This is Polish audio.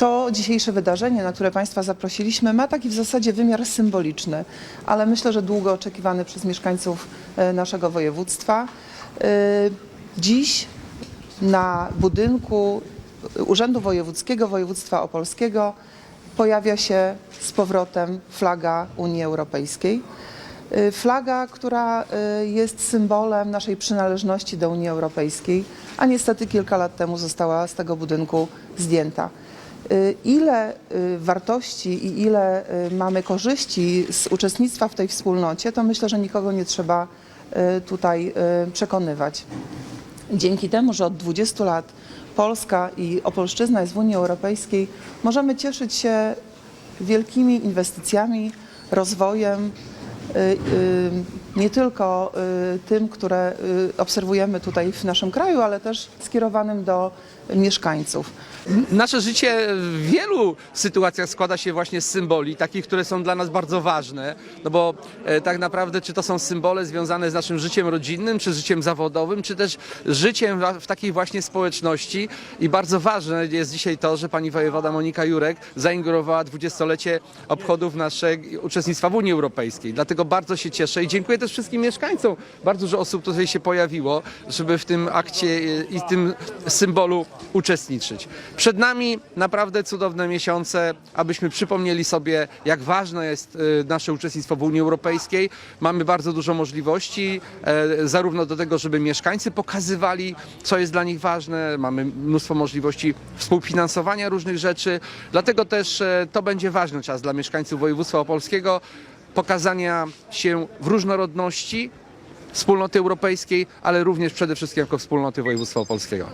To dzisiejsze wydarzenie, na które Państwa zaprosiliśmy, ma taki w zasadzie wymiar symboliczny, ale myślę, że długo oczekiwany przez mieszkańców e, naszego województwa. E, Dziś na budynku Urzędu Wojewódzkiego Województwa Opolskiego pojawia się z powrotem flaga Unii Europejskiej. Flaga, która jest symbolem naszej przynależności do Unii Europejskiej, a niestety kilka lat temu została z tego budynku zdjęta. Y, Ile y, wartości i ile y, mamy korzyści z uczestnictwa w tej wspólnocie, to myślę, że nikogo nie trzeba tutaj przekonywać. Dzięki temu, że od 20 lat Polska i Opolszczyzna jest w Unii Europejskiej, możemy cieszyć się wielkimi inwestycjami, rozwojem, nie tylko y, tym, które y, obserwujemy tutaj w naszym kraju, ale też skierowanym do mieszkańców. Nasze życie w wielu sytuacjach składa się właśnie z symboli, takich, które są dla nas bardzo ważne, no bo e, tak naprawdę czy to są symbole związane z naszym życiem rodzinnym, czy życiem zawodowym, czy też życiem w takiej właśnie społeczności i bardzo ważne jest dzisiaj to, że pani wojewoda Monika Jurek zaingurowała 20-lecie obchodów naszego uczestnictwa w Unii Europejskiej. Dlatego bardzo się cieszę i dziękuję też wszystkim mieszkańcom. Bardzo dużo osób tutaj się pojawiło, żeby w tym akcie e, i tym symbolu uczestniczyć. Przed nami naprawdę cudowne miesiące, abyśmy przypomnieli sobie, jak ważne jest e, nasze uczestnictwo w Unii Europejskiej. Mamy bardzo dużo możliwości, e, zarówno do tego, żeby mieszkańcy pokazywali, co jest dla nich ważne. Mamy mnóstwo możliwości współfinansowania różnych rzeczy. Dlatego też to będzie ważny czas dla mieszkańców województwa opolskiego. Pokazania się w różnorodności wspólnoty europejskiej, ale również przede wszystkim jako wspólnoty województwa opolskiego.